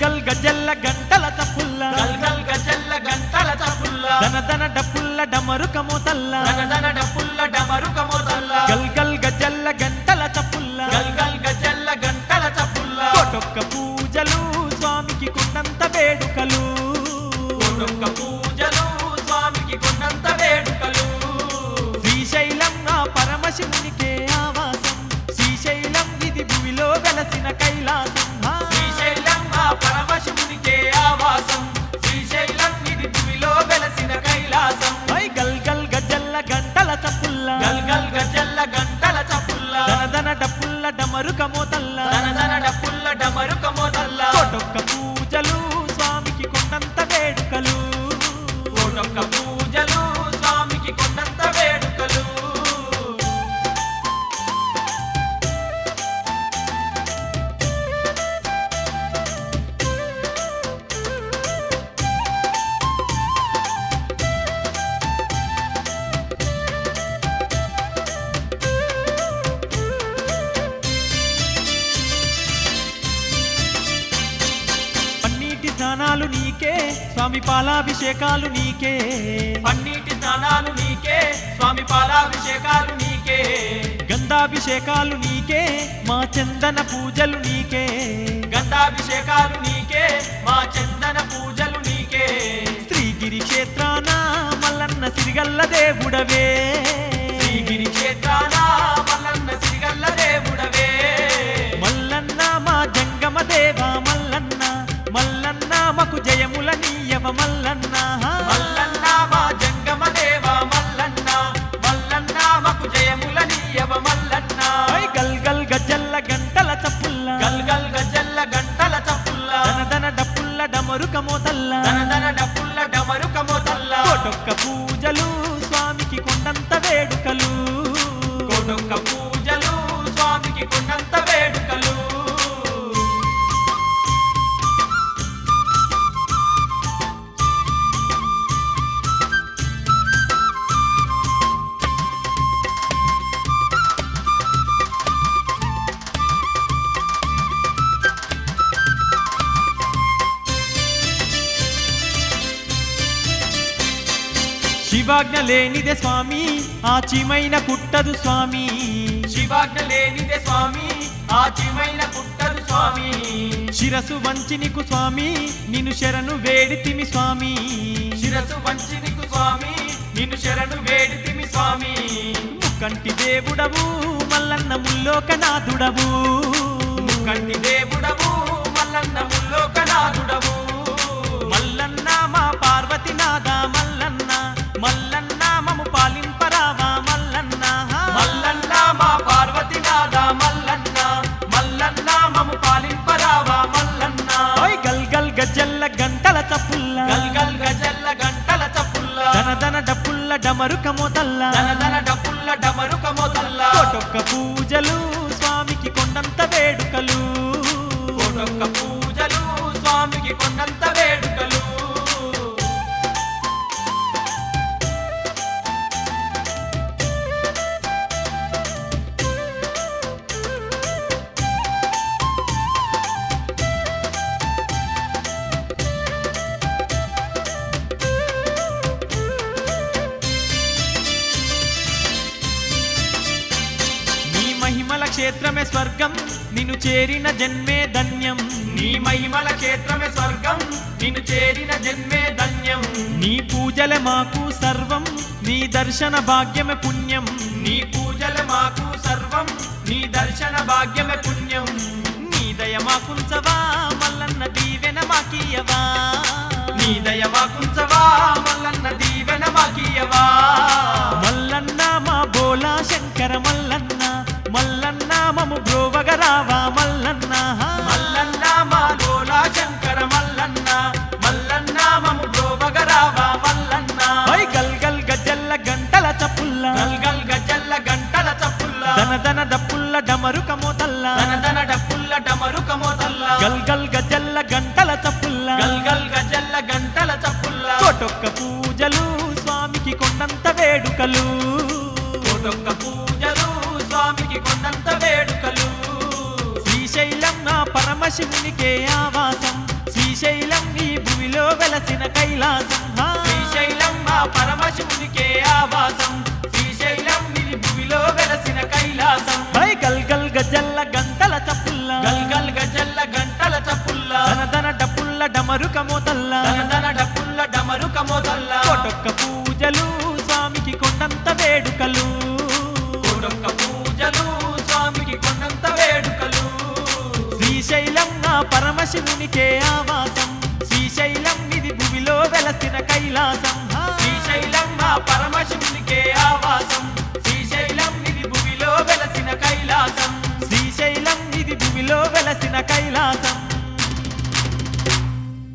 గల్ గజల్ల గంటల తప్పుల్ల గల్ గల్ గజల్ల గంటల తప్పుల్ల దన దన డప్పుల్ల డమరుకమో తల్ల దన దన డప్పుల్ల డమరుకమో తల్ల గల్ గల్ గజల్ల గంట డప్పుల్ల డమరుకమో తల్ల డప్పుల్ల డమరుకమో స్వామి పాలాభిషేకాలు నీకే. పన్నీటి స్నానాలు నీకే. స్వామి పాలాభిషేకాలు నీకే. గంధాభిషేకాలు నీకే. మా చందన పూజలు నీకే. గంధాభిషేకాలు నీకే. మా చందన పూజలు నీకే. శ్రీగిరి క్షేత్రాన మల్లన్న సిరిగల్ల దేవుడవే. మల్లన్న మకు జయముల నీయవ మల్లన్న గల్ గల్ గజల్ల గంటల చప్పుల్ల. గల్ గల్ గజల్ల గంటల చప్పుల్ల. దనదన డప్పుల్ల డమరుకమో తల్ల దనదన డప్పుల్ల డమరుకమో తల్ల కోటొక్క పూజలు శివాజ్ఞ లేనిదే స్వామి ఆచిమైన కుట్టదు స్వామి. శివాజ్ఞ లేనిదే స్వామి ఆచిమైన పుట్టదు స్వామి. శిరసు వంచి నీకు స్వామి నిన్ను శరణు వేడితిమి స్వామి. శిరసు వంచి నీకు స్వామి నిన్ను శరణు వేడితిమి స్వామి. ముక్కంటి దేవుడవు మల్లన్న ముల్లోకనాథుడవు. కంటి దేవుడవు మల్లన్న ముల్లోకనాథుడవు. మల్లన్న మా పార్వతీనాథ మల్లన్న డమరుకమో తల్ల. దన డమరుకమో తల్ల. క్షేత్రమే స్వర్గం నిన్ను చేరిన జన్మే ధన్యం. నీ మహిమల క్షేత్రమే స్వర్గం నిన్ను చేరిన జన్మే ధన్యం. నీ పూజలే మాకు సర్వం నీ దర్శన భాగ్యమే పుణ్యం. నీ పూజల మాకు సర్వం నీ దర్శన భాగ్యమే పుణ్యం. నీ దయ మాకుంచవా మల్లన్న దీవెన మాకీయవా నీ దయ మాకుంచవా మల్లన్న దీవెన మాకీయవా మల్లన్న మా బోలా శంకర మల్లన్న మము బ్రోవగరావా మల్లన్న. మల్లన్న మా లోలా శంకర మల్లన్న. మల్లన్న మము బ్రోవగరావా మల్లన్న. ఓయ్ గల్ గల్ గజల్ల గంటల చప్పుల్ల. గల్ గల్ గజల్ల గంటల చప్పుల్ల. దన దన డప్పుల్ల డమరుకమో తల్ల దన దన డప్పుల్ల డమరుకమో తల్ల గల్ గల్ గజల్ల గంటల చప్పుల్ల. గల్ గల్ గజల్ల గంటల చప్పుల్ల. కోటొక్క పూజలు స్వామికి కొండంత వేడుకలు. పరమశివునికే ఆవాసం. శ్రీశైలం ఈ భూమిలో వెలసిన కైలాసం. శ్రీశైలం మా పరమశివునికే ఆవాసం. శ్రీశైలం ఇది భూమిలో వెలసిన కైలాసం. హై గల్ గల్ గజల్ల గంటల చప్పుల్ల. గల్ గల్ గజల్ల గంటల చప్పుల్లా. ధన ధన డప్పుల్ల డమరుక మోతల్లా. దన దన డప్పుల్ల డమరుక మోతల్లా. పరమశివునికే ఆవాసం. శ్రీశైలం ఇది భూమిలో వెలసిన కైలాసం. శ్రీశైలం మా పరమశివునికే ఆవాసం. శ్రీశైలం ఇది భూమిలో వెలసిన కైలాసం. శ్రీశైలం ఇది భూమిలో వెలసిన కైలాసం.